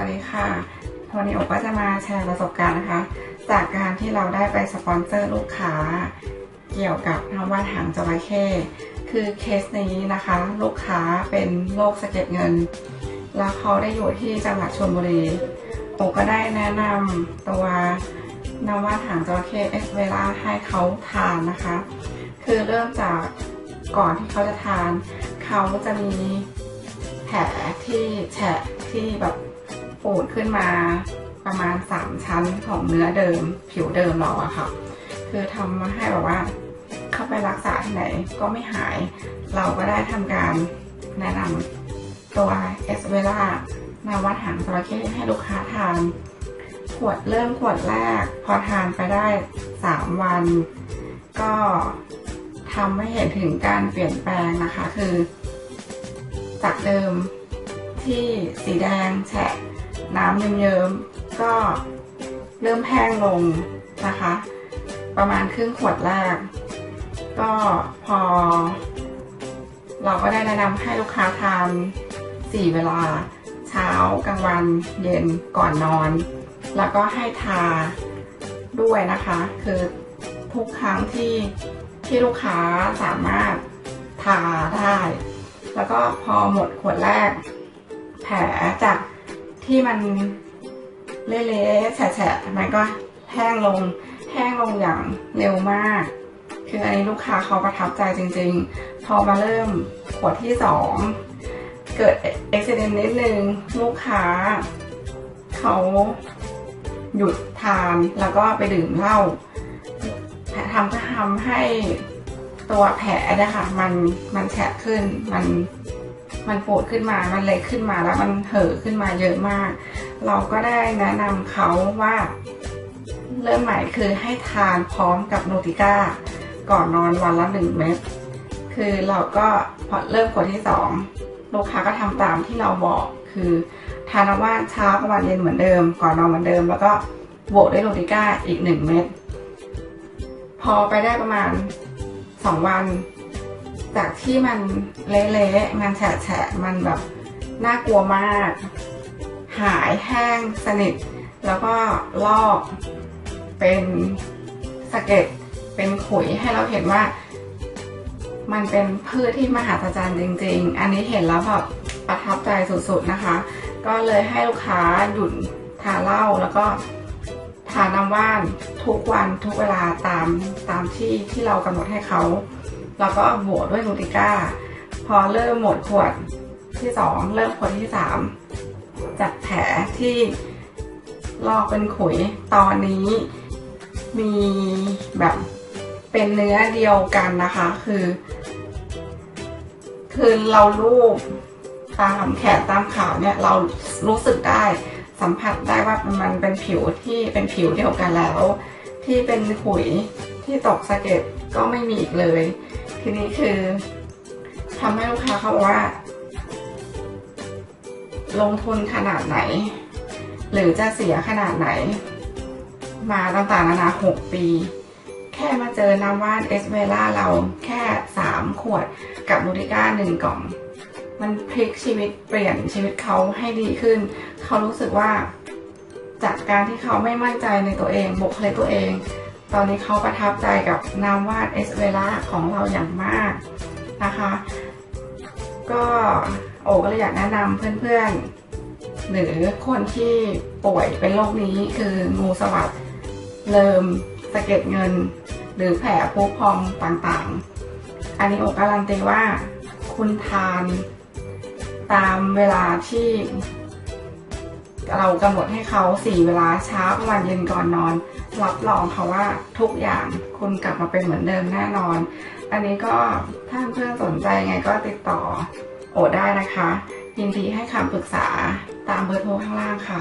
วันนี้โอก็จะมาแชร์ประสบการณ์นะคะ จากการที่เราได้ไปสปอนเซอร์ลูกค้า เกี่ยวกับน้ำว่านหางจระเข้คือเคสนี้นะคะ ลูกค้าเป็นโรคสะเก็ดเงิน แล้วเขาได้อยู่ที่จังหวัดชลบุรีโอก็ได้แนะนำตัวนำว่านหางจระเข้เอสเวล่าให้เขาทานนะคะ คือเริ่มจากก่อนที่เขาจะทาน เขาจะมีแผลที่แฉะที่แบบ ปูดขึ้นมาประมาณ 3 ชั้นของเนื้อเดิม ผิวเดิมเราอะค่ะ คือทำมาให้แบบว่า เข้าไปรักษาที่ไหนก็ไม่หาย เราก็ได้ทำการแนะนำตัวเอสเวล่านาวัดหางจระเข้ให้ลูกค้าทาน ขวดเริ่มขวดแรก พอทานไปได้ 3 วัน ก็ทำให้เห็นถึงการเปลี่ยนแปลงนะคะ คือ จากเดิมที่สีแดงแฉะ น้ำเยิ้มๆก็เริ่มแห้งลงนะคะ ประมาณครึ่งขวดแรก ก็พอ เราก็ได้แนะนำให้ลูกค้าทานสี่เวลา เช้ากลางวันเย็นก่อนนอน แล้วก็ให้ทาด้วยนะคะ คือทุกครั้งที่ที่ลูกค้าสามารถทาได้ แล้วก็พอหมดขวดแรก แผลจาก ที่มันเละๆแฉะๆมันก็แห้งลงแห้งลงอย่างเร็วมาก คืออันนี้ลูกค้าเขาประทับใจจริงๆ พอมาเริ่มขวดที่สองเกิดอุบิเหตุนิดนึงลูกค้าเขาหยุดทานแล้วก็ไปดื่มเหล้าแผลทำก็ทำให้ตัวแผลนะคะมันมันแฉะขึ้นมัน มันปวดขึ้นมา มันเล็กขึ้นมาแล้วมันเห่อขึ้นมาเยอะมาก เราก็ได้แนะนำเขาว่า เริ่มใหม่คือให้ทานพร้อมกับโนติก้าก่อนนอนวันละหนึ่งเม็ด คือเราก็พอเริ่มขวดที่สองลูกค้าก็ทำตามที่เราบอก คือทานน้ำว่านเช้ากลางวันเย็นเหมือนเดิม ก่อนนอนเหมือนเดิม แล้วก็โบวกด้วยโนติก้าอีกหนึ่งเม็ด พอไปได้ประมาณสองวัน จากที่มันเละๆมันแฉะๆมันแบบน่ากลัวมาก หายแห้งสนิท แล้วก็ลอกเป็นสะเก็ดเป็นขุยให้เราเห็นว่า มันเป็นพืชที่มหัศจรรย์จริง ๆ อันนี้เห็นแล้วแบบประทับใจสุดๆนะคะ ก็เลยให้ลูกค้าหยุดทานเหล้าแล้วก็ทานน้ำว่านทุกวันทุกเวลาตามตามที่ที่เรากำหนดให้เขา แล้วก็บวกด้วยนูติก้า พอเริ่มหมดขวดที่สองเริ่มขวดที่สามจากแผลที่ลอกเป็นขุยตอนนี้มีแบบเป็นเนื้อเดียวกันนะคะ คือ คือเราลูบตามแขนตามขาเนี่ยเรารู้สึกได้สัมผัสได้ว่ามันเป็นผิวที่เป็นผิวเดียวกันแล้ว ที่เป็นขุยที่ตกสะเก็ดก็ไม่มีอีกเลย ทีนี้คือทำให้ลูกค้าเขาบอกว่า ลงทุนขนาดไหน หรือจะเสียขนาดไหน มาต่างๆนานาหกปี แค่มาเจอน้ำว่านเอสเวล่าเราแค่สามขวดกับนูริก้าหนึ่งกล่อง มันพลิกชีวิตเปลี่ยนชีวิตเขาให้ดีขึ้น เขารู้สึกว่าจากการที่เขาไม่มั่นใจในตัวเองบุคลิกตัวเอง ตอนนี้เขาประทับใจกับน้ำวาดเอสเวล่าของเราอย่างมากนะคะ ก็โอก็เลยอยากแนะนำเพื่อนๆ หรือคนที่ป่วยเป็นโรคนี้คืองูสวัสดเริมสะเก็ดเงิน หรือแผลพุพองต่างๆ อันนี้โอการันตีว่าคุณทานตามเวลาที่เรากำหนดให้เขาสี่เวลาเช้ากลางวันเย็นก่อนนอน รับรองเขาว่าทุกอย่างคุณกลับมาเป็นเหมือนเดิมแน่นอน อันนี้ก็ถ้าเพื่อนสนใจไงก็ติดต่อโอได้นะคะ ยินดีให้คำปรึกษาตามเบอร์โทรข้างล่างค่ะ